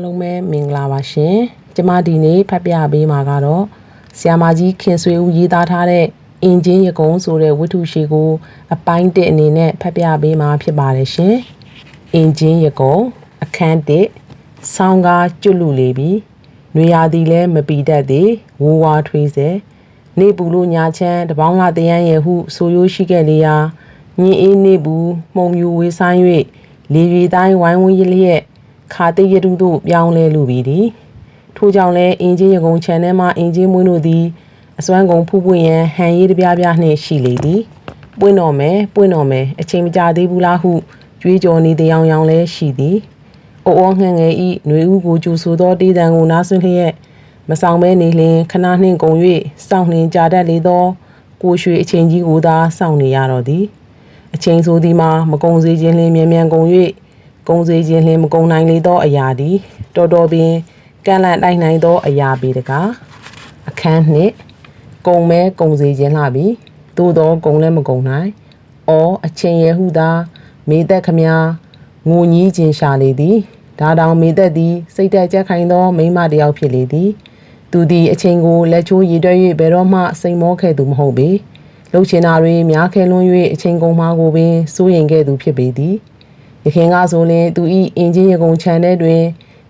အားလုံးပဲမင်္ဂလာပါရှင်။ကျမဒီနေ့ဖတ်ပြပေးမှာကတော့ဆီယာမာကြီးခင်ဆွေဦးရေးသားထားတဲ့အင်ဂျင်ရကုံဆိုတဲ့ဝတ္ထုရှိကိုအပိုင်းတစ်အနေနဲ့ဖတ်ပြပေးမှာဖြစ်ပါတယ်ရှင်။အင်ဂျင်ရကုံအခန်းတစ်ဆောင်းကားကျွတ်လူလေပြီ။နွေရာသီလည်းမပီတတ်သေးဝိုးဝါထွေးစေနေပူလို့ညာချမ်းတပေါင်းလာတရန်ရဲ့ဟုဆိုရိုးရှိခဲ့လေရာညင်းအေးနေဘူးမှုံမြူဝေးဆိုင်၍လေရီတိုင်းဝိုင်းဝန်းရလျက် ခါတိတ်ရတုတို့ပြောင်းလဲလူပြီသည်ထို့ကြောင့်လည်းအင်ဂျင်ရကုံခြံထဲမှအင်ဂျင်မွေးတို့သည်အစွမ်းကုန်ဖူးပွင့်ရန်ဟန်ရည်တပြားပြားနှင့်ရှိလေသည်ပွင့်တော်မယ်ပွင့်တော်မယ်အချိန်မကြာသေးဘူးလားဟုကြွေးကြော်နေတဲ့အယောင်ယောင်လည်းရှိသည်အိုအောငှငယ်ဤຫນွေဥကိုကြိုဆိုသောတေးတံကိုနားဆွလျက်မဆောင်မဲနေလျင်ခဏနှင့်ကုန်၍စောင့်နှင်ကြာတတ်လေသော ကိုရွှေအချိန်ကြီးကိုသာစောင့်နေရတော့သည်အချိန်ဆိုသည်မှာမကုံစေခြင်းလင်းမြန်မြန်ကုန်၍ ကုံစေခြင်းလင်းမကုံနိုင်လေသောအရာသည်တော်တော်ပင်ကန့်လန့်တိုက်နိုင်သောအရာပေတကားအခန်းနှင့်ကုံမဲကုံစေခြင်းလှပြီသို့သောကုံလည်းမကုံနိုင်အော်အချိန်ရဲ့ဟုသာမေသက်ခမညာငိုကြီးခြင်းရှာလေသည်ဒါတောင်မေသက်သည်စိတ်တက်ကြက်ခိုင်သောမိန်းမတစ်ယောက်ဖြစ်လေသည်သူသည်အချိန်ကိုလက်ချိုးရည်တွဲ၍ဘယ်တော့မှစိန်မောခဲ့သူမဟုတ်ပေလှုပ်ချင်တာတွေများခဲလွန်း၍အချိန်ကုန်မှာကိုပင်စိုးရင်ခဲ့သူဖြစ်ပေသည်။ ယခင်ကဆိုရင်သူ၏အင်ဂျင်ရကုန်ခြံထဲတွင်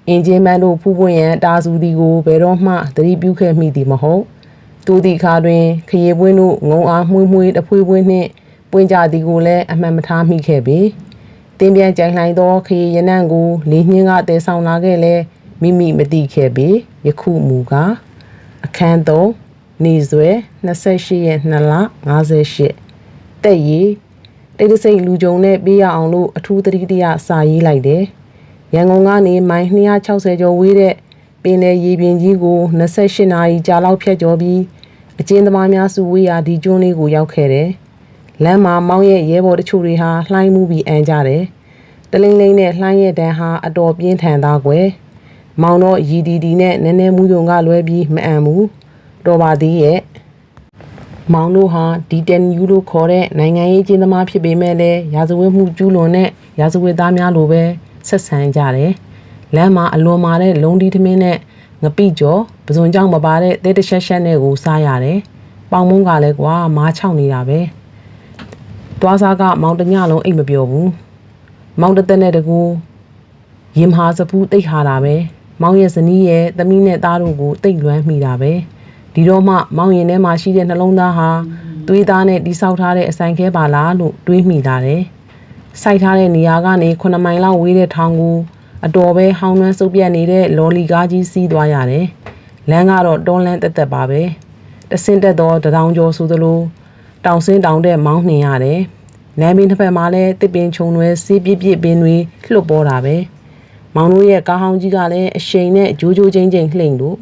အင်ဂျင်မန်တို့ဖူးပွင့်ရန်တာစုသည်ကိုဘယ်တော့မှသတိပြုခဲ့မိသည်မဟုတ်။သူသည့်အခါတွင်ခရီးပွင့်တို့ငုံအားမှုန့်မှုန့်တဖွေးဖွေးနှင့်ပွင့်ကြသည်ကိုလည်းအမှန်မထားမိခဲ့ပေ။တင်းပြန်ကြိုင်လှိုင်သောခရီးရနံ့ကိုလေးနှင်းကတဲဆောင်လာခဲ့လဲမိမိမသိခဲ့ပေ။ယခုမူကားအခန်း3နေဆွဲ28ရက်2လ58တက်ရီ တိတ်တဆိတ်လူကြုံနဲ့ပေးရအောင်လို့အထူးသတိတရစာရေးလိုက်တယ်။ရန်ကုန်ကနေမိုင်260ကျော်ဝေးတဲ့ပင်လယ်ရေပြင်ကြီးကို28နာရီကြာလောက်ဖြတ်ကျော်ပြီးအကျဉ်းသမားများစုဝေးရာဒီကျွန်းလေးကိုရောက်ခဲ့တယ်။လမ်းမှာမောင်းရဲ့ရဲဘော်တချို့တွေဟာလှိုင်းမှုပြီးအန်ကြတယ်။တလိမ့်လိမ့်နဲ့လှိုင်းရဲ့တန်းဟာအတော်ပြင်းထန်သားကွယ်။မောင်တော့ရီဒီဒီနဲ့နည်းနည်းမူးယုံကလွဲပြီးမအံဘူး။တော်ပါသေးရဲ့။ မောင်တို့ဟာဒီတန်ယူလို့ခေါ်တဲ့နိုင်ငံရေးကျင်းသမားဖြစ်ပေမဲ့လည်းရာဇဝတ်မှုကျူးလွန်တဲ့ရာဇဝတ်သားများလိုပဲဆက်ဆံကြတယ်။လမ်းမှာအလွန်မာတဲ့လုံဒီသမင်းနဲ့ငပိကျော်ပဇွန်ကြောင့်မပါတဲ့တဲတချက်ချက်နဲ့ကိုစားရတယ်။ပေါင်မုန်းကလည်းကွာမားချောက်နေတာပဲ။သွားစားကမောင်တညလုံးအိတ်မပြောဘူး။မောင်တသက်နဲ့တကူရင်ဟာစပူးတိတ်ဟာတာပဲ။မောင်ရဲ့ဇနီးရဲ့သမီးနဲ့သားတို့ကိုတိတ်လွမ်းမိတာပဲ။ ဒီတော့မှမောင်ရင်ထဲမှာရှိတဲ့နှလုံးသားဟာသွေးသားနဲ့တိဆောက်ထားတဲ့အဆိုင်ခဲပါလားလို့တွေးမိလာတယ်။စိုက်ထားတဲ့နေရာကနေ9မိုင်လောက်ဝေးတဲ့ထောင်ကိုအတော်ပဲဟောင်းနှွမ်းစုပ်ပြတ်နေတဲ့လော်လီကားကြီးစီးသွားရတယ်။လမ်းကတော့တွန်းလန်းတက်တက်ပါပဲ။တဆင့်တက်တော့တထောင်ကျော်ဆိုသလိုတောင်ဆင်းတောင်တဲ့မောင်းနှင်ရတယ်။လမ်းဘေးတစ်ဖက်မှာလည်းတစ်ပင်ခြုံတွေစီးပြစ်ပြစ်ပင်တွေလှုပ်ပေါ်တာပဲ။မောင်တို့ရဲ့ကားဟောင်းကြီးကလည်းအရှိန်နဲ့ဂျိုးဂျိုးချင်းချင်းလှိမ့်လို့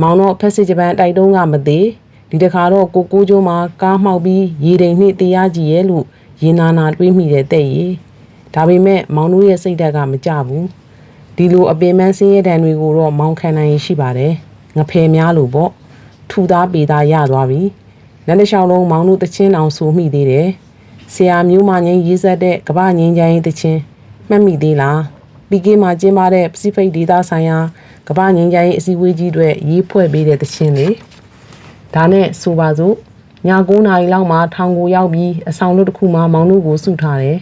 မောင်တော့ဖက်စစ်ဂျပန်တိုက်တုံးကမသေးဒီတခါတော့ကိုကိုကျိုးမှာကားမှောက်ပြီးရေတိမ်နှိတရားကြည့်ရဲ့လို့ရင်နာနာတွေးမိတဲ့တဲ့ရီဒါပေမဲ့မောင်တို့ရဲ့စိတ်ဓာတ်ကမကြဘူးဒီလိုအပင်ပန်းဆင်းရဲတံတွေကိုတော့မောင်ခံနိုင်ရှိပါတယ်ငဖယ်များလို့ပေါ့ထူသားပေသားရသွားပြီလက်တစ်လျှောက်လုံးမောင်တို့တချင်းအောင်ဆိုမိသေးတယ်ဆရာမျိုးမငင်းရေးဆက်တဲ့ကပငင်းချင်တချင်းမှတ်မိသေးလား ပီကေမှာကျင်းပတဲ့ Pacific ဒေသဆိုင်ရာကမ္ဘာငင်းကြိုင်းအစည်းအဝေးကြီးတွေရေးဖွဲ့ပေးတဲ့တခြင်းတွေဒါနဲ့ဆိုပါစို့ည9နာရီလောက်မှထောင်ကိုရောက်ပြီးအဆောင်တို့တစ်ခုမှမောင်တို့ကိုစုထားတယ်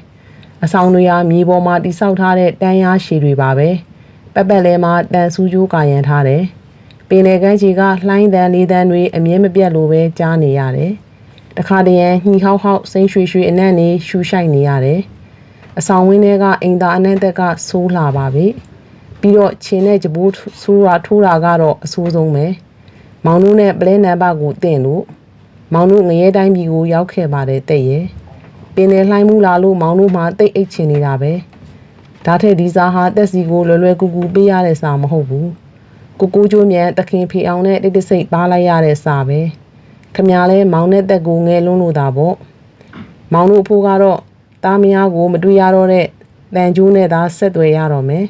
အဆောင်တွေဟာမြေပေါ်မှာတိဆောက်ထားတဲ့တန်းရားရှည်တွေပါပဲပက်ပက်လဲမှာတန်ဆူးကြိုးကာရန်ထားတယ်ပင်လယ်ကမ်းခြေကလှိုင်းတန်လေးတန်တွေအမြဲမပြတ်လိုပဲကြားနေရတယ်တခါတရံညှီဟောက်ဟောက်စိမ့်ရွှေရွှေအနံ့နေရှူရှိုက်နေရတယ် အဆောင်ဝင်းထဲကအိမ်သာအနံ့သက်ကဆိုးလာပါပြီ။ပြီးတော့ခြင်နဲ့ကြပိုးဆိုးတာထိုးတာကတော့အဆိုးဆုံးပဲမောင်တို့နဲ့ပလဲနံပါတ်ကိုတင်လို့မောင်တို့ငရဲတိုင်းပြည်ကိုရောက်ခဲ့ပါတယ်တဲ့ရဲ့ပင်လေလှိုင်းမှုလာလို့မောင်တို့မှတိတ်အိတ်ချင်နေတာပဲဒါထက်ဒီစားဟာတက်စီကိုလွယ်လွယ်ကူကူပေးရတဲ့စာမဟုတ်ဘူးကိုကိုကျိုးမြန်တခင်ဖေအောင်နဲ့တိတ်တဆိတ်ပါလိုက်ရတဲ့စာပဲခမလဲမောင်နဲ့တက်ကိုငဲလွန်းလို့တာပေါ့မောင်တို့အဖိုးကတော့ တားမယားကိုမတွေ့ရတော့တဲ့တန်ကျိုးနဲ့သာဆက်သွယ်ရတော့မယ်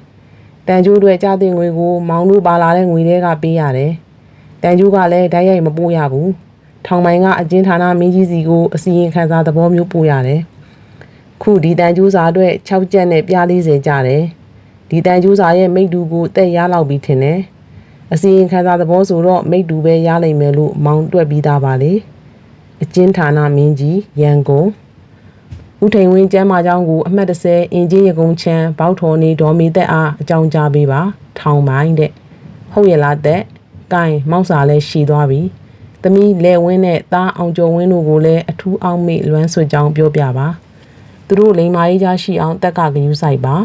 တန်ကျိုးတွေကြားတဲ့ငွေကိုမောင်တို့ပါလာတဲ့ငွေတွေကပေးရတယ်။တန်ကျိုးကလည်းဓာတ်ရိုက်မပို့ရဘူး။ထောင်ပိုင်းကအကျဉ်းဌာနမင်းကြီးစီကိုအစီရင်ခံစာသဘောမျိုးပို့ရတယ်။ခုဒီတန်ကျိုးစာအတွက်6ကျပ်နဲ့ပြား40ကျတယ်။ဒီဒီတန်ကျူးစာရဲ့မိတ်တူကိုတက်ရလောက်ပြီးထင်တယ်အစီရင်ခံစာသဘောဆိုတော့မိတ်တူပဲရနိုင်မယ်လို့မောင်းတွက်ပြီးသားပါလေအကျဉ်းဌာနမင်းကြီးရန်ကုန် ဦးထိန်ဝင်းကျမ်းမာကြောင်းကိုအမှတ်30အင်ဂျင်ရကုန်းချမ်းဘောက်ထော်နေဒေါ်မီသက်အားအကြောင်းကြားပေးပါထောင်ပိုင်းတဲ့ဟုတ်ရဲ့လားတဲ့ကိုင်မောက်စာလဲရှည်သွားပြီသမီးလဲဝင်းနဲ့သားအောင်ကျော်ဝင်းတို့ကိုလည်းအထူးအောင်မေ့လွမ်းဆွကြောင်းပြောပြပါသူတို့လိမ္မာရေးကြရှိအောင်တက်ကဂယူးဆိုင်ပါ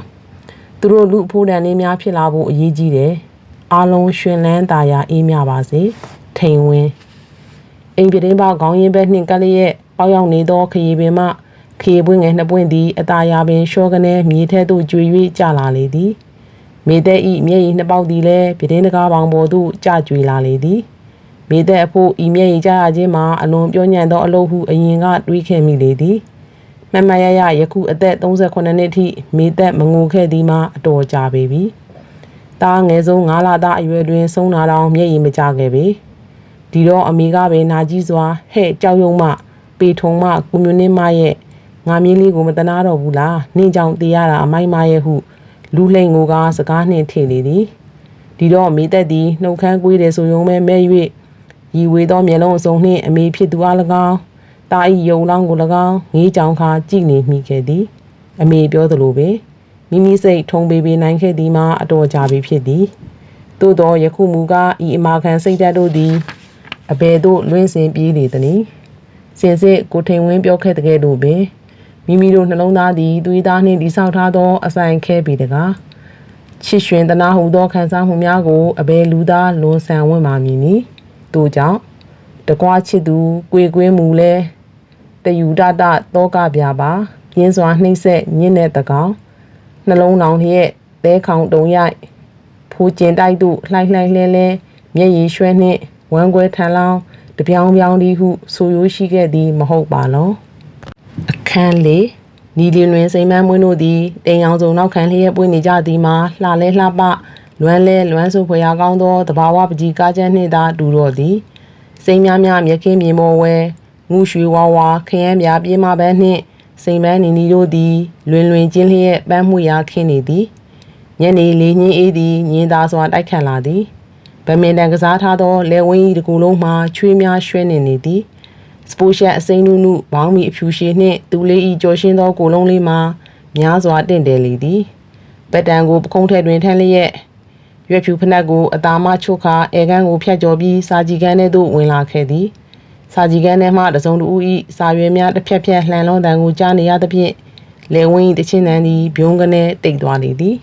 သူတို့လူအဖိုးတန်လေးများဖြစ်လာဖို့အရေးကြီးတယ်အားလုံးရှင်လန်းတာယာအေးမြပါစေထိန်ဝင်းအိမ်ပြတင်းပေါခေါင်းရင်းဘက်နှင့်ကလေးရဲ့ပေါက်ရောက်နေသောခရီးပင်မှ ခရီးပွင့်ငယ်နှစ်ပွင့်သည်အตาယာပင်ရှောကနေမြေထဲသို့ကျွေ၍ကျလာလေသည်မိတဲ့ဤမျက်ရည်နှစ်ပေါက်သည်လည်းပြတင်းတကားပေါင်ပေါ်သို့ကျကျွေလာလေသည်မိတဲ့အဖို့ဤမျက်ရည်ကျရခြင်းမှာအလွန်ပြောညံ့သောအလုပ်ဟုအရင်ကတွေးခဲ့မိလေသည်မမရရယခုအသက်38နှစ်ထိမိသက်မငိုခဲ့သည်မှာအတော်ကြာပေပြီ။တားငယ်ဆုံး9လသားအရွယ်တွင်ဆုံးနာတော်မျက်ရည်မကျခဲ့ပေ။ဒီတော့အမေကပဲနာကြီးစွာဟဲ့ကြောက်ရွံ့မှပေထုံမှကွန်မြူနစ်မရဲ့ ငါမင်းလေးကိုမတနာတော့ဘူးလားနင့်ကြောင့်တေးရတာအမိုက်မရဲ့ဟုလူလှိန်ကိုကစကားနှင့်ထေလေသည်ဒီတော့မိသက်သည်နှုတ်ခမ်းကွေးတယ်ဆိုရုံပဲမဲ့၍ရီဝေသောမျက်လုံးအစုံနှင့်အမေဖြစ်သူအား၎င်းတာဤယုံလောင်းကို၎င်းငေးကြောင်ခါကြည့်နေမိခဲ့သည် အမေပြောသလိုပဲမိမိစိတ်ထုံပေးပေးနိုင်ခဲ့သည်မှာအတော်ကြာပြီဖြစ်သည်သို့သောယခုမူကားဤအမာခံစိတ်ဓာတ်တို့သည်အဘယ်သို့လွင့်စင်ပြေးလေသနည်းစင်စစ်ကိုထိန်ဝင်းပြောခဲ့တဲ့ကဲ့သို့ပင် မိမိတို့နှလုံးသားသည်သွေးသားနှင့်တိဆောက်ထားသောအဆိုင်ခဲပေတကားချစ်ရှင်တနာဟုသောခံစားမှုများကိုအဘယ်လူသားလွန်ဆန်ဝင်ပါမည်နီထို့ကြောင့်တကွာချစ်သူကိုယ်ကွင်းမူလဲတယူဒတတောကပြပါပြင်းစွာနှိမ့်ဆက်ညင်းတဲ့တကောင်နှလုံးလောင်လျက်သဲခေါင်တုံရိုက်ဖိုးကျင်တိုက်သူလှိုက်လှိုက်လဲလဲမျက်ရည်ရွှဲနှင့်ဝမ်းကွဲထန်လောင်းတပြောင်ပြောင်ဒီဟုဆိုရိုးရှိခဲ့သည်မဟုတ်ပါလော အခန်းလေးနီလင်းလွင်စိန်မန်းမွေးတို့သည်တိမ်အောင်စုံနောက်ခံလျက်ပွင့်နေကြသည်မှာလှလဲလှပလွမ်းလဲလွမ်းဆုဖွယ်ရာကောင်းသောတဘာဝပကြီးကားချမ်းနှင့်သာတူတော်သည်စိန်များများမြက်ခင်းမြေမောဝဲငူရွှေဝါဝါခရမ်းပြပြေးမပန်းနှင့်စိန်ပန်းနီနီတို့သည်လွင်လွင်ချင်းလျက်ပန်းမှုရာခင်းနေသည်ညနေလေးညင်းအေးသည်ညင်းသားစွာတိုက်ခတ်လာသည်ဗမင်တန်ကစားထားသောလဲဝင်းကြီးတစ်ခုလုံးမှာချွေးများရွှဲနေနေသည် စပိုရှက်အစိမ်းနုနုဘောင်းမီအဖြူရှည်နှင့်သူလေးဤကြော်ရှင်းသောကိုလုံးလေးမှာများစွာတင့်တယ်လေသည်ပက်တံကိုပခုံးထဲတွင်ထမ်းလျက်ရွက်ဖြူဖနက်ကိုအသားမချုပ်ခါအဲကန်းကိုဖြတ်ကျော်ပြီးစာကြည်ကန်းထဲသို့ဝင်လာခဲ့သည်စာကြည်ကန်းထဲမှတစုံတူဤစာရွယ်များတစ်ဖြက်ဖြက်လှန်လွန်တန်ကိုကြားနေရသဖြင့်လေဝင်းတချင်းတန်သည်ဘုံကနေတိတ်သွားလေသည်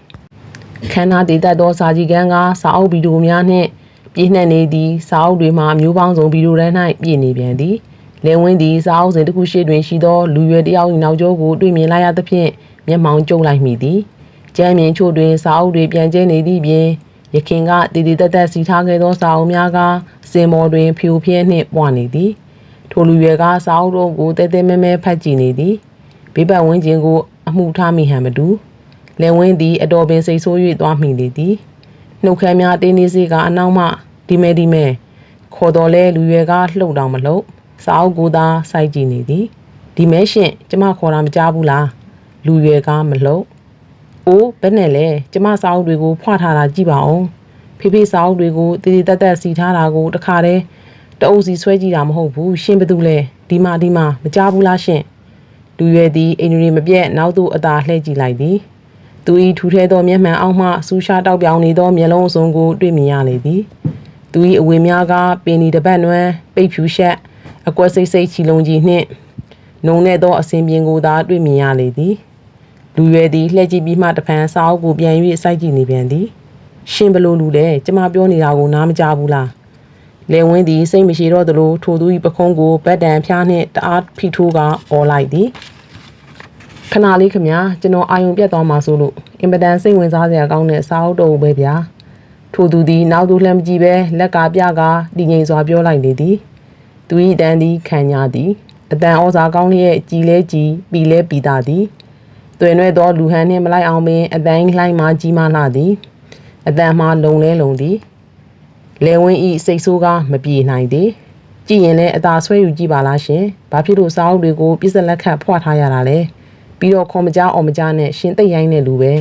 ခန္ဓာတည်တတ်သောစာကြည်ကန်းကစာအုပ်ဗီဒီယိုများနှင့်ပြည့်နှက်နေသည့်စာအုပ်တွေမှာမျိုးပေါင်းစုံဗီဒီယိုထဲ၌ပြည့်နေပြန်သည် လင်ဝင်းသည်စာအုပ်စဉ်တစ်ခုရှိတွင်ရှိသောလူရွယ်တယောက်၏နောက်ကျောကိုတွေ့မြင်လိုက်ရသဖြင့်မျက်မှောင်ကျုံလိုက်မိသည်ကျမ်းမြင်ချို့တွင်စာအုပ်တွေပြန်ကျဲနေသည့်ပြင်ရခင်ကတည်တည်တက်တက်စီထားခဲ့သောစာအုပ်များကစင်မော်တွင်ဖြူဖြဲနှင့်ပွားနေသည်ထိုလူရွယ်ကစာအုပ်တို့ကိုတဲတဲမဲမဲဖတ်ကြည့်နေသည်ဘေးပတ်ဝန်းကျင်ကိုအမှုထားမိဟန်မတူလင်ဝင်းသည်အတော်ပင်စိတ်ဆိုး၍သွားမိလေသည်နှုတ်ခမ်းများတင်းနေစေကအနောက်မှဒီမဲဒီမဲခေါ်တော်လဲလူရွယ်ကလှုပ်တောင်မလှုပ် စာအုပ်ကိုသာစိုက်ကြည့်နေသည်ဒီမဲရှင်ကျမခေါ်တာမကြားဘူးလားလူရွယ်ကမလှုပ်အိုးဘယ်နဲ့လဲကျမစာအုပ်တွေကိုဖွာထားတာကြည့်ပါဦးဖေဖေစာအုပ်တွေကိုတည်တည်တက်တက်စီထားတာကိုတခါတည်းတအုပ်စီဆွဲကြည့်တာမဟုတ်ဘူးရှင်ဘသူလဲဒီမှာဒီမှာမကြားဘူးလားရှင်လူရွယ်သည်အိန္ဒြေမပြတ်နောက်သို့အသာလှည့်ကြည့်လိုက်သည်သူ၏ထူထဲသောမျက်မှန်အောက်မှဆူရှားတောက်ပြောင်နေသောမျက်လုံးအစုံကိုတွေ့မြင်ရလေသည်သူ၏အဝေများကပင်ဒီတပတ်နွမ်းပိတ်ဖြူရှက် အကွက်စိတ်စိတ်ချီလုံးကြီးနှင့်နုံနဲ့သောအစဉ်ပြင်ကိုသာတွေ့မြင်ရလေသည်လူရွယ်သည်လှည့်ကြည့်ပြီးမှတဖန်စာအုပ်ကိုပြန်၍စိုက်ကြည့်နေပြန်သည်ရှင်ဘလို့လူလဲကျမပြောနေတာကိုနားမကြားဘူးလားလေဝင်းသည်စိတ်မရှိတော့သလိုထိုသူ၏ပခုံးကိုဗတ်တံဖျားနှင့်တအားဖိထိုးကအော်လိုက်သည်ခဏလေးခမကျွန်တော်အာယုံပြတ်သွားမှာဆိုလို့အင်ပဒန်စိတ်ဝင်စားစရာကောင်းတဲ့စာအုပ်တော်ပဲဗျာထိုသူသည်နောက်သူလှမ်းမကြည့်ပဲလက်ကပြကတည်ငြိမ်စွာပြောလိုက်နေသည် သူ၏တန်သည်ခံညာသည်အတန်ဩဇာကောင်းလျက်ကြည်လဲကြည်ပီလဲပီတာသည်တွင်ရွဲ့သောလူဟန်နှင့်မလိုက်အောင်ပင်အတန်လှိုင်းမှကြီးမားလာသည်အတန်မှလုံလဲလုံသည်လေဝင်းဤစိတ်ဆိုးကားမပြေနိုင်သည်ကြည့်ရင်လည်းအသာဆွဲယူကြည့်ပါလားရှင်ဘာဖြစ်လို့စာအုပ်တွေကိုပြစ်စလက်ခတ်ဖွာထားရတာလဲပြီးတော့ခေါ်မကြားအောင်မကြားနဲ့ရှင်သိပ်ရိုင်းတဲ့လူပဲ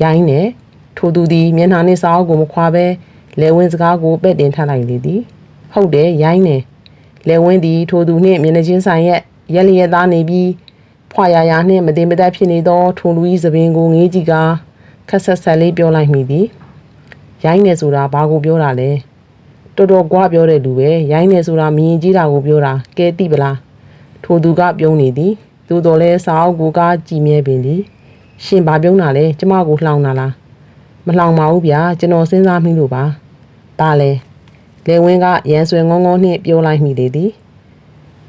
ရိုင်းနဲ့ထိုသူသည်မျက်နှာနှင့်စာအုပ်ကိုမခွာဘဲလဲဝင်းစကားကိုပဲ့တင်ထလိုက်လေသည်ဟုတ်တယ်ရိုင်းနေ လဲဝင်းသည်ထိုသူနှင့်မျက်နှာချင်းဆိုင်ရက်ရက်လျက်သားနေပြီးဖွာရရနှင့်မတင်မတက်ဖြစ်နေသောထိုလူ၏သပင်ကိုငေးကြည့်ကာခက်ဆက်ဆက်လေးပြောလိုက်မိသည်ရိုင်းနေဆိုတာဘာကိုပြောတာလဲတော်တော်ကြွားပြောတဲ့လူပဲရိုင်းနေဆိုတာမြင်ကြီးတာကိုပြောတာကဲသိပလားထိုသူကပြုံးနေသည်သို့တော်လဲစာအုပ်ကိုကကြည်မြဲပင်သည်ရှင်ဘာပြုံးတာလဲကျမကိုလှောင်တာလားမလှောင်ပါဘူးဗျာကျွန်တော်စဉ်းစားမိလို့ပါပါလဲ လေဝင်းကရန်ဆွေငုံငုံနှင့်ပြောလိုက်မိလေသည်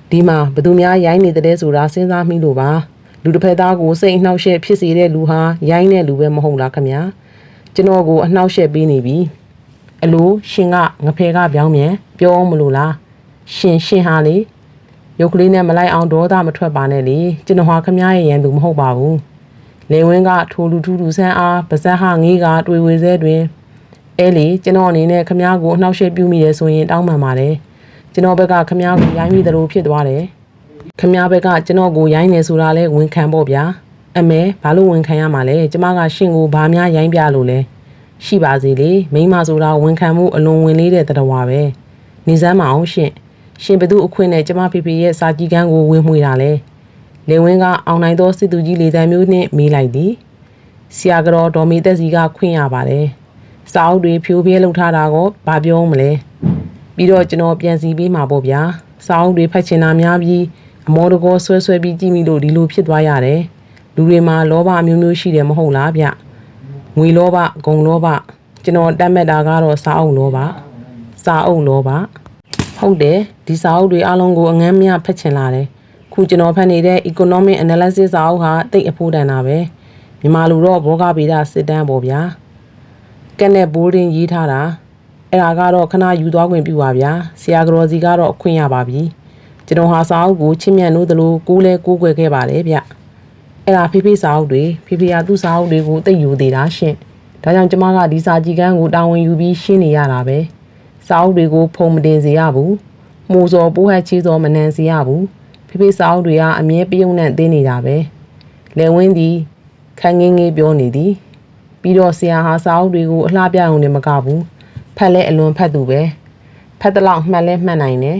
ဒီမှာဘသူများရိုင်းနေတဲ့ဆိုတာစဉ်းစားမိလို့ပါလူတစ်ဖက်သားကိုစိတ်အနှောက်အယှက်ဖြစ်စေတဲ့လူဟာရိုင်းတဲ့လူပဲမဟုတ်လားခင်ဗျာကျွန်တော်ကိုအနှောက်အယှက်ပေးနေပြီအလိုရှင်ကငဖဲကပြောင်းမြန်ပြောအောင်မလို့လားရှင်ရှင်ဟာလေရုပ်ကလေးနဲ့မလိုက်အောင်ဒေါသမထွက်ပါနဲ့လေကျွန်တော်ဟာခမည်းရဲ့ရန်သူမဟုတ်ပါဘူးလေဝင်းကထိုလူထူးထူဆန်းအားပါဇက်ဟငေးကတွေ့ဝေစဲတွင် အဲလေကျွန်တော်အနေနဲ့ခမည်းကိုအနှောက်အယှက်ပြုမိတယ်ဆိုရင်တောင်းပန်ပါတယ်ကျွန်တော်ဘက်ကခမည်းကိုရိုင်းမိသလိုဖြစ်သွားတယ်ခမည်းဘက်ကကျွန်တော်ကိုရိုင်းနေဆိုတာလဲဝန်ခံပေါ့ဗျာအမဲဘာလို့ဝန်ခံရမှာလဲကျမကရှင်ကိုဘာများရိုင်းပြလို့လဲရှိပါစေလေမိမဆိုတာဝန်ခံမှုအလွန်ဝင်လေးတဲ့တတော်ဝါပဲနေစမ်းမအောင်ရှင်ရှင်ဘသူအခွင့်နဲ့ကျမဖေဖေရဲ့စာကြီးကန်းကိုဝင်မှွေတာလဲလေဝင်းကအောင်နိုင်သောစစ်သူကြီးလေတံမျိုးနှင့်မေးလိုက်သည်ဆရာကတော်ဒေါ်မီတက်စီကခွင့်ရပါတယ် စာအုပ်တွေဖြိုးပြဲလုပ်ထားတာကိုဘာပြောမလဲပြီးတော့ကျွန်တော်ပြန်စီပေးမှာပေါ့ဗျာစာအုပ်တွေဖတ်ချင်တာများပြီးအမောတကောဆွဲဆွဲပြီးကြည့်မိလို့ဒီလိုဖြစ်သွားရတယ်လူတွေမှာလောဘအမျိုးမျိုးရှိတယ်မဟုတ်လားဗျငွေလောဘဂုံလောဘကျွန်တော်တတ်မဲ့တာကတော့စာအုပ်လောဘစာအုပ်လောဘဟုတ်တယ်ဒီစာအုပ်တွေအလုံးကိုအငမ်းမြဖတ်ချင်လာတယ်ခုကျွန်တော်ဖတ်နေတဲ့ economic analysis စာအုပ်ဟာတိတ်အဖို့တန်တာပဲမြန်မာလူတော့ဘောဂဗေဒစစ်တမ်းပေါ့ဗျာ ကက်နဲ့ဘိုးတင်းရေးထားတာအဲ့ဒါကတော့ခဏယူသွားခွင့်ပြုပါဗျာဆရာကတော်စီကတော့အခွင့်ရပါပြီကျွန်တော်ဟာစာအုပ်ကိုချစ်မြတ်လို့သလိုကိုးလဲကိုးကွယ်ခဲ့ပါတယ်ဗျအဲ့ဒါဖေဖေစာအုပ်တွေဖေဖေကသူ့စာအုပ်တွေကိုသိယူသေးတာရှင့်ဒါကြောင့်ကျမကဒီစာကြည့်ကန်းကိုတာဝန်ယူပြီးရှင်းနေရတာပဲစာအုပ်တွေကိုဖုံမတင်စေရဘူးမှုစောပိုးဟက်ချီစောမနှံစေရဘူးဖေဖေစာအုပ်တွေကအမြဲပြုံးနဲ့တင်းနေတာပဲလေဝင်းသည်ခန်းငင်းငေးပြောနေသည် ပြီးတော့ဆရာဟာစာအုပ်တွေကိုအလှပြအောင်လည်းမကဘူးဖတ်လဲအလွန်ဖတ်သူပဲဖတ်တဲ့လောက်မှတ်လဲမှတ်နိုင်တယ်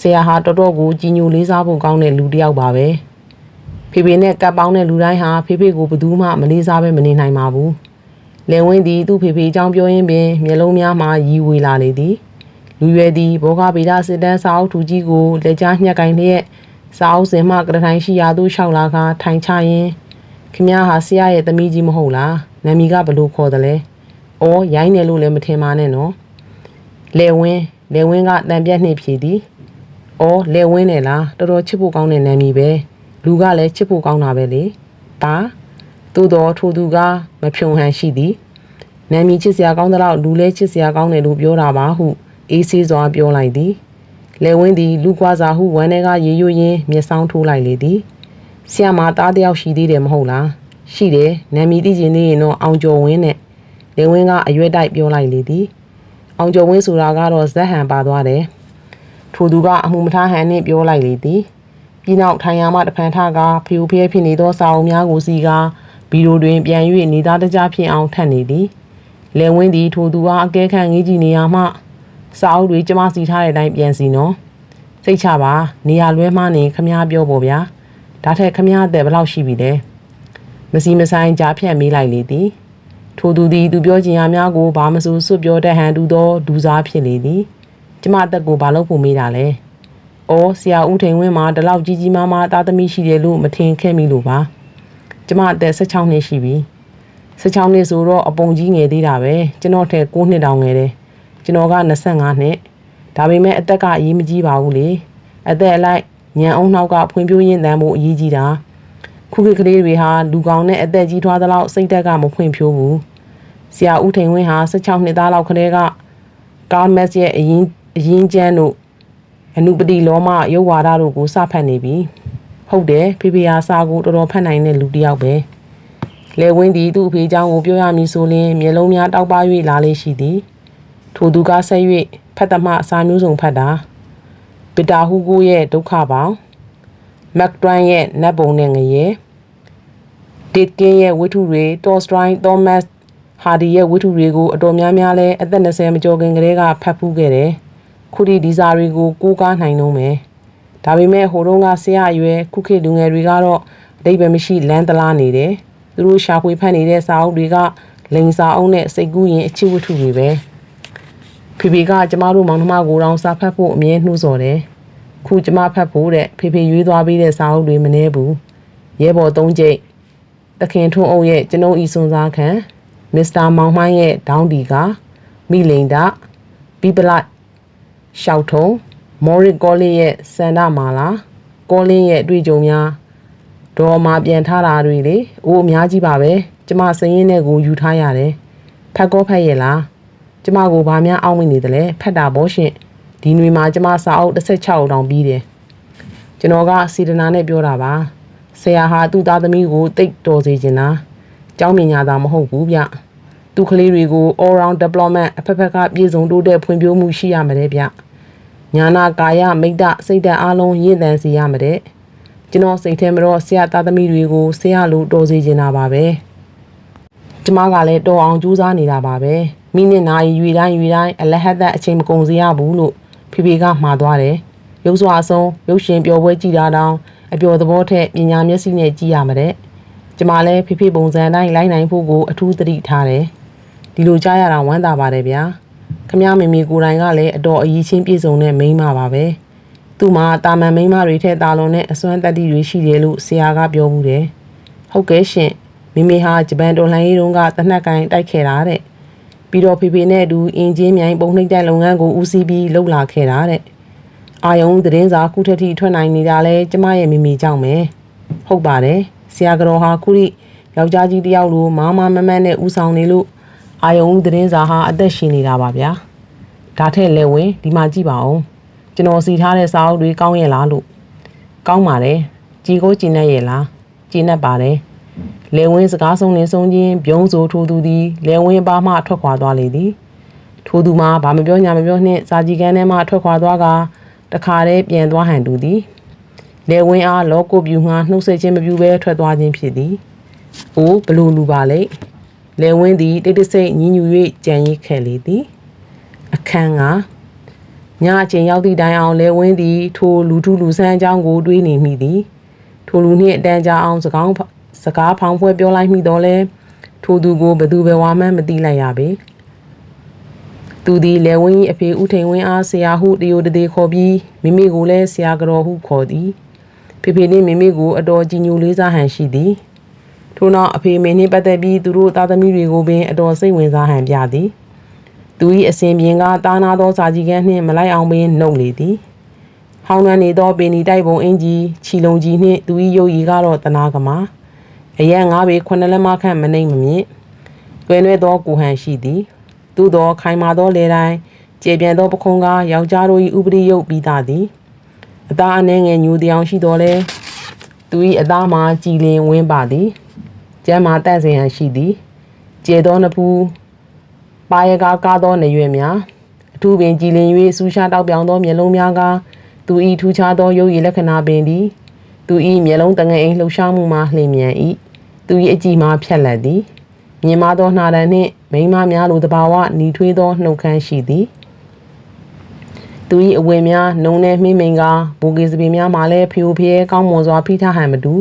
ဆရာဟာတော်တော်ကိုကြီးညိုလေးစားဖို့ကောင်းတဲ့လူတစ်ယောက်ပါပဲဖေဖေနဲ့ကပ်ပေါင်းတဲ့လူတိုင်းဟာဖေဖေကိုဘယ်သူမှမလေးစားပဲမနေနိုင်ပါဘူးလင်ဝင်းသည်သူ့ဖေဖေအကြောင်းပြောရင်းပင်မျက်လုံးများမှရီဝေလာလေသည်လူရွယ်သည်ဘောဂဗေဒစစ်တမ်းစာအုပ်ထူကြီးကိုလက်ကြားညှက်ကင်လျက်စာအုပ်စင်မှကရထိုင်ရှိရာသို့လျှောက်လာကထိုင်ချရင်းခမဟာဆရာရဲ့သမီးကြီးမဟုတ်လား နာမည်ကဘလို့ခေါ်တယ်လဲ။အော်ရိုင်းတယ်လို့လည်းမထင်ပါနဲ့နော်။လေဝင်းလေဝင်းကတန်ပြက်နှိပ်ဖြေသည်။အော်လေဝင်းနဲ့လားတော်တော်ချစ်ဖို့ကောင်းတဲ့နာမည်ပဲ။လူကလည်းချစ်ဖို့ကောင်းတာပဲလေ။ဒါသို့တော်ထိုသူကမဖြုံဟန်ရှိသည်။နာမည်ချစ်စရာကောင်းတဲ့လောက်လူလဲချစ်စရာကောင်းတယ်လို့ပြောတာပါဟုအေးဆေးစွာပြောလိုက်သည်။လေဝင်းသည်လူကွာစာဟုဝမ်းထဲကရေရွရင်းမျက်စောင်းထိုးလိုက်လေသည်။ဆီယမာသားတယောက်ရှိသေးတယ်မဟုတ်လား။ ရှိတယ်နာမည်သိချင်သေးရင်တော့အောင်ကျော်ဝင်းနဲ့လင်ဝင်းကအရွက်တိုက်ပြောလိုက်လေသည်အောင်ကျော်ဝင်းဆိုတာကတော့ဇက်ဟန်ပါသွားတယ်ထိုသူကအမှုမထားဟန်နဲ့ပြောလိုက်လေသည်ပြီးနောက်ထိုင်ယာမှတဖန်ထကဖျူဖျဲဖြစ်နေသောစာအုပ်များကိုစီကဗီဒီယိုတွင်ပြန်၍နေသားတကြဖြစ်အောင်ထပ်နေသည်လင်ဝင်းသည်ထိုသူကအကဲခန့်ငေးကြည့်နေရမှစာအုပ်တွေကျမစီထားတဲ့အတိုင်းပြန်စီနော်စိတ်ချပါနေရာလွဲမှနေခမားပြောပေါ်ဗျာဒါထက်ခမားအသက်ဘယ်လောက်ရှိပြီလဲ မစီမဆိုင်ကြားဖြတ်မေးလိုက်လေသည်ထိုသူသည်သူပြောချင်ရာများကိုဘာမဆိုစွတ်ပြောတတ်ဟန်တူသောဒူစားဖြစ်လေသည်ကျမအသက်ကိုဘာလို့ဖို့မေးတာလဲ။အော်ဆရာဦးထိန်ဝင်းမှာဒီလောက်ကြီးကြီးမားမားသားသမီးရှိတယ်လို့မထင်ခဲ့မိလို့ပါ။ကျမအသက်16နှစ်ရှိပြီ။16နှစ်ဆိုတော့အပုံကြီးငယ်သေးတာပဲ။ကျွန်တော်ထက်9နှစ်တောင်ငယ်တယ်။ကျွန်တော်က25နှစ်။ဒါပေမဲ့အသက်ကအရေးမကြီးပါဘူးလေ။အသက်အလိုက်ညံအောင်နှောက်ကဖွံ့ဖြိုးရင်းတန်းမှုအရေးကြီးတာ။ ခုခေတ်ကလေးတွေဟာလူကောင်နဲ့အသက်ကြီးထွားသလောက်စိတ်သက်ကမဖွံ့ဖြိုးဘူး။ဆရာဦးထိန်ဝင်းဟာ16နှစ်သားလောက်ခရဲကကားမက်ရဲ့အရင်အရင်ကျန်းတို့အနုပတိလောမရုပ်ဝါဒတို့ကိုစဖတ်နေပြီဟုတ်တယ်ဖေဖေဟာစာကိုတော်တော်ဖတ်နိုင်တဲ့လူတစ်ယောက်ပဲလေဝင်းဒီသူ့အဖေเจ้าကိုပြောရမည်ဆိုရင်မျက်လုံးများတောက်ပ၍လာလေးရှိသည်ထိုသူကဆက်၍ဖတ်သမှအစာမျိုးစုံဖတ်တာပီတာဟူဂိုရဲ့ဒုက္ခပေါင်းမက်ဒရန်ရဲ့နတ်ဘုံနဲ့ငရဲ ဒစ်ကင်းရဲ့ဝိထုတွေတော်စထရိုင်းသောမတ်ဟာဒီရဲ့ဝတ္ထုတွေကိုအတော်များများလဲအသက်20မကျော်ခင်ကတည်းကဖတ်ဖူးခဲ့တယ်ခုဒီဒီဇာတွေကိုကိုးကားနိုင်လုံးမယ်ဒါပေမဲ့ဟိုတုန်းကဆရာအရွယ်ခုခေတ်လူငယ်တွေကတော့အတိတ်ပဲမရှိလမ်းတလားနေတယ်သူတို့ရှာဖွေဖတ်နေတဲ့စာအုပ်တွေကလိန်စာအုပ်နဲ့စိတ်ကူးရင်အချစ်ဝတ္ထုတွေပဲဖေဖေကကျမတို့မောင်နှမကိုတောင်စာဖတ်ဖို့အမြဲနှိုးဆော်တယ်ခုကျမဖတ်ဖို့တဲ့ဖေဖေရွေးသွားပြီးတဲ့စာအုပ်တွေမနှဲဘူးရဲဘော်သုံးကျိတ် တခင်ထွန်းအုပ်ရဲ့ကျွန်ုပ်ဤစွန်စားခံမစ္စတာမောင်မှိုင်းရဲ့ဒေါင်းဒီကမိလိန်ဒဘီပလတ်ရှောက်ထုံမော်ရစ်ကောလင်းရဲ့စန္ဒမာလာကောလင်းရဲ့အတွေ့အကြုံများဒေါ်မာပြန်ထားတာတွေလေအိုးအများကြီးပါပဲကျမစရင်နဲ့ကိုယူထားရတယ်ဖတ်ကောဖတ်ရဲ့လားကျမကိုဘာများအောက်မိနေတယ်လဲဖတ်တာဘောရှင်ဒီຫນွေမှာကျမစာအုပ်16တောင်ပြီးတယ်ကျွန်တော်ကစီဒနာနဲ့ပြောတာပါဆ ရာဟာသူ့သားသမီးကိုတိတ်တော်စေချင်တာကျောင်းပညာသာမဟုတ်ဘူးဗျသူကလေးတွေကို all round development အဖက်ဖက်ကပြည်စုံတိုးတက်ဖွံ့ဖြိုးမှုရှိရမယ်ဗျညာနာကာယမိတ်တစိတ်ဓာတ်အလုံးရင့်တန်စီရမယ်တဲ့ကျွန်တော်စိတ်ထဲမှာတော့ဆရာသားသမီးတွေကိုဆရာလိုတော်စေချင်တာပါပဲကျမကလည်းတော်အောင်ကြိုးစားနေတာပါပဲမိနစ်နာရီယူတိုင်းယူတိုင်းအလဟတ်သက်အချိန်မကုန်စေရဘူးလို့ဖေဖေကမှားသွားတယ်ရုပ်စွာအဆုံးရုပ်ရှင်ပျော်ပွဲကြည့်တာတောင် အပျော်သဘောထက်ပညာမျက်စိနဲ့ကြည့်ရမှာတဲ့ကျမလည်းဖေဖေပုံစံတိုင်းလိုက်နိုင်ဖို့ကိုအထူးသတိထားတယ်ဒီလိုကြားရတာဝမ်းသာပါတယ်ဗျာခမရမေမေကိုယ်တိုင်ကလည်းအတော်အကြီးချင်းပြည့်စုံတဲ့မိန်းမပါပဲသူ့မှာတာမန်မိန်းမတွေထက်တာလွန်တဲ့အစွမ်းတက်သည့်တွေရှိတယ်လို့ဆရာကပြောမှုတယ်ဟုတ်ကဲ့ရှင်မိမေဟာဂျပန်တော်လှန်ရေးတုန်းကတနက်ကန်တိုက်ခဲ့တာတဲ့ပြီးတော့ဖေဖေနဲ့အတူအင်ဂျင်မြိုင်ပုံနှိပ်တဲ့လုပ်ငန်းကိုဦးစီးပြီးလှုပ်လာခဲ့တာတဲ့ အာယုံသတင်းစာခုထက်ထိထွက်နိုင်နေတာလဲကျမရဲ့မိမိကြောင့်ပဲဟုတ်ပါတယ်ဆရာကတော်ဟာခုထိယောက်ျားကြီးတယောက်လိုမာမမမတ်နဲ့ဦးဆောင်နေလို့အာယုံသတင်းစာဟာအသက်ရှင်နေတာပါဗျာဒါထက်လည်းဝင်ဒီမှာကြည့်ပါဦးကျွန်တော်စီထားတဲ့စာအုပ်တွေကောင်းရဲ့လားလို့ကောင်းပါတယ်ကြည်ကိုကြည်နဲ့ရဲ့လားကြည်နဲ့ပါတယ်လေဝင်းစကားဆုံးနေဆုံးချင်းပြုံးစိုးထိုးသူသည်လေဝင်းပါမှထွက်ခွာသွားလေသည်ထိုးသူမှာဘာမပြောညာမပြောနှင့်စာကြည်ကန်းထဲမှထွက်ခွာသွားက တခါတည်းပြန်သွားဟန်တူသည်လေဝင်းအားလောကိုပြူငှားနှုတ်ဆက်ခြင်းမပြူဘဲထွက်သွားခြင်းဖြစ်သည်။အိုးဘလူလူပါလေ။လေဝင်းသည်တိတ်တဆိတ်ညင်ညူ၍ကြံရိတ်ခဲ့လေသည်။အခန်းကညအချိန်ရောက်သည့်တိုင်အောင်လေဝင်းသည်ထိုလူထုလူဆန်းအကြောင်းကိုတွေးနေမိသည်။ထိုလူနှင့်အတန်းကြအောင်စကောင်းစကားဖောင်ဖွဲပြောလိုက်မိတော့လဲထိုသူကိုဘသူပဲဝါမှန်းမသိလိုက်ရပေ။ သူသည်လေဝင်း၏အဖေဦးထိန်ဝင်းအားဆရာဟုတယိုတသေးခေါ်ပြီးမိမိကိုလည်းဆရာကတော်ဟုခေါ်သည်ဖေဖေနှင့်မိမိကိုအတော်ကြီးညိုလေးစားဟန်ရှိသည်ထို့နောက်အဖေမေနှင့်ပတ်သက်ပြီးသူတို့သားသမီးတွေကိုပင်အတော်စိတ်ဝင်စားဟန်ပြသည်သူ၏အစဉ်ပြင်ကတာနာသောစာကြီးကန်းနှင့်မလိုက်အောင်ပင်နှုတ်လေသည်ဟောင်းနှံနေသောပင်ဒီတိုက်ပုံအင်ကြီးခြီလုံးကြီးနှင့်သူ၏ရုပ်ရည်ကတော့တနာကမာအရက်ငါးပေခုနှစ်လက်မခန့်မနှိမ့်မမြင့်တွင်တွဲသောကိုဟန်ရှိသည် သို့သောခိုင်မာသောလေတိုင်းကျေပြန်သောပခုံးကားယောက်ျားတို့၏ဥပဒေရုပ်ပြီးသားသည်အသားအနှဲငယ်ညူတရားရှိတော်လဲသူ၏အသားမှာကြည်လင်ဝင်းပါသည်ကျမ်းမာတန့်စင်ရန်ရှိသည်ကျေသောနဖူးပါရကားကားသောနေရွယ်များအထူးပင်ကြည်လင်၍ဆူရှားတောက်ပြောင်သောမျက်လုံးများကသူ၏ထူးခြားသောရုပ်ရည်လက္ခဏာပင်သည်သူ၏မျက်လုံးတငယ်အိမ်လှူရှားမှုမှာလျင်မြန်၏သူ၏အကြည့်မှာဖြက်လက်သည် မြင်မသောနှာတန်နှင့်မိန်းမများလိုတဘာဝညီထွေးသောနှုတ်ခမ်းရှိသည်သူ၏အဝယ်များနှုံနဲ့မိမိန်ကဘူကေစပီများမှလည်းဖျိုဖျဲကောင်းမွန်စွာဖိထားဟန်မတူ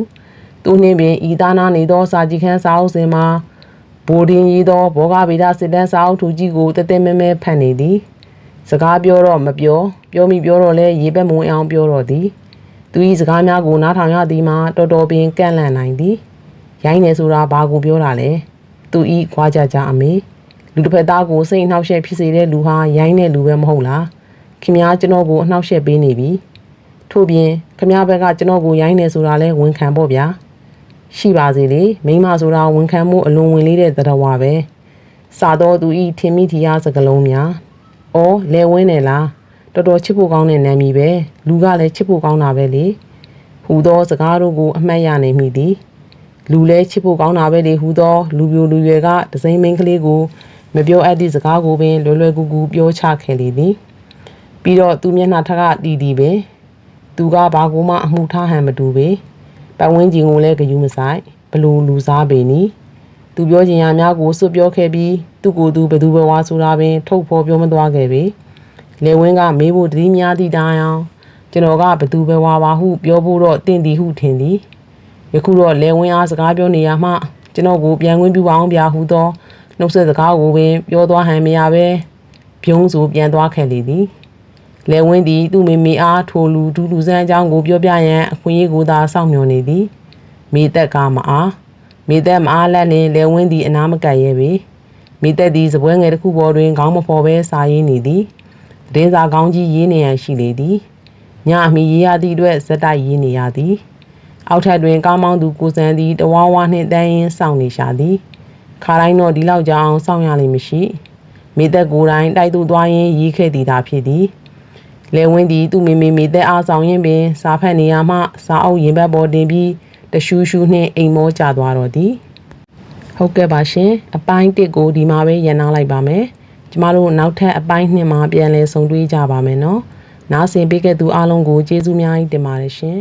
သူနှင့်ပင်ဤသားနာနေသောစာကြည့်ခန်းစာအုပ်စဉ်မှာဘိုဒင်းရီသောဘောဂဗေဒစစ်တမ်းစာအုပ်ထူကြီးကိုတသက်မဲမဲဖတ်နေသည်စကားပြောတော့မပြောပြောမိပြောတော့လဲရေပက်မွန်အောင်ပြောတော့သည်သူ၏စကားများကိုနားထောင်ရသည်မှာတော်တော်ပင်ကန့်လန့်နိုင်သည်ရိုင်းနေဆိုတာဘာကိုပြောတာလဲ သူဤခွာကြကြအမေလူတစ်ဖက်သားကိုစိတ်အနှောက်အယှက်ဖြစ်စေတဲ့လူဟာရိုင်းတဲ့လူပဲမဟုတ်လားခင်ဗျားကျွန်တော်ကိုအနှောက်အယှက်ပေးနေပြီထို့ပြင်ခင်ဗျားဘက်ကကျွန်တော်ကိုရိုင်းနေဆိုတာလဲဝန်ခံပေါ့ဗျာရှိပါစေလေမိမဆိုတာဝန်ခံမှုအလွန်ဝင်လေးတဲ့သတ္တဝါပဲစာတော့သူဤထင်မိထီရစကလုံးများဩလဲဝင်းနေလားတော်တော်ချစ်ဖို့ကောင်းတဲ့နာမည်ပဲလူကလည်းချစ်ဖို့ကောင်းတာပဲလေဟူသောစကားတို့ကိုအမှတ်ရနိုင်မိသည် လူလဲချစ်ဖို့ကောင်းတာပဲလေဟူသောလူပြိုလူရွယ်ကဒစိမ့်မင်းကလေးကိုမပြောအပ်သည့်စကားကိုပင်လွယ်လွယ်ကူကူပြောချခဲ့လေသည်ပြီးတော့သူမျက်နှာထက်ကတီးတီးပဲသူကဘာကိုမှအမှုထားဟန်မတူပဲပတ်ဝန်းကျင်ကိုလည်းဂယုမဆိုင်ဘလို့လူစားပေနီသူပြောချင်ရများကိုစွတ်ပြောခဲ့ပြီးသူ့ကိုယ်သူဘယ်သူဘဝဆိုတာပင်ထုတ်ဖော်ပြောမသွားခဲ့ပေလေဝင်းကမေးဖို့တတိများသည့်တိုင်အောင်ကျွန်တော်ကဘယ်သူဘဝပါဟုပြောဖို့တော့တင့်သည်ဟုထင်သည် ယခုတော့လေဝင်းအားစကားပြောနေရမှကျွန်တော်ကိုပြန်ခွင့်ပြုပါအောင်ဗျာဟုသောနှုတ်ဆက်စကားကိုပင်ပြောသွားဟန်မရပဲပြုံးဆိုပြန်သွားခဲ့လေသည်လဲဝင်းသည်သူ့မိမိအားထိုလူဒူးလူဆန်းအကြောင်းကိုပြောပြရန်အခွင့်အရေးကိုသာစောင့်မျှော်နေသည်မိသက်ကမအားမိသက်မအားလက်လင်လဲဝင်းသည်အနာမကပ်ရဲပေမိသက်သည်စပွဲငယ်တစ်ခုပေါ်တွင်ခေါင်းမဖော်ဘဲစာရေးနေသည်သတင်းစာကောင်းကြီးရေးနေရန်ရှိလေသည်ညအမီရေးရသည့်အတွက်ဇက်တိုက်ရေးနေရသည် အောက်ထပ်တွင်ကားမောင်းသူကိုစံသည်တဝါဝါနှင့်တန်းရင်စောင့်နေရှာသည်ခါတိုင်းတော့ဒီလောက်ကြောင်စောင့်ရလိမ့်မရှိမိသက်ကိုယ်တိုင်တိုက်သူသွားရင်းရေးခဲ့သည်သာဖြစ်သည်လဲဝင်းသည်သူ့မိမိမိသက်အားဆောင်ရင်းပင်စားဖက်နေရမှစားအုပ်ရင်ဘတ်ပေါ်တင်ပြီးတရှူးရှူးနှင့်အိမ်မောကျသွားတော့သည်ဟုတ်ကဲ့ပါရှင်အပိုင်းတစ်ကိုဒီမှာပဲရန်နာလိုက်ပါမယ်ကျမတို့နောက်ထပ်အပိုင်းနှစ်မှာပြန်လည်ဆုံတွေ့ကြပါမယ်နော်နားဆင်ပေးခဲ့သူအားလုံးကိုကျေးဇူးများကြီးတင်ပါတယ်ရှင်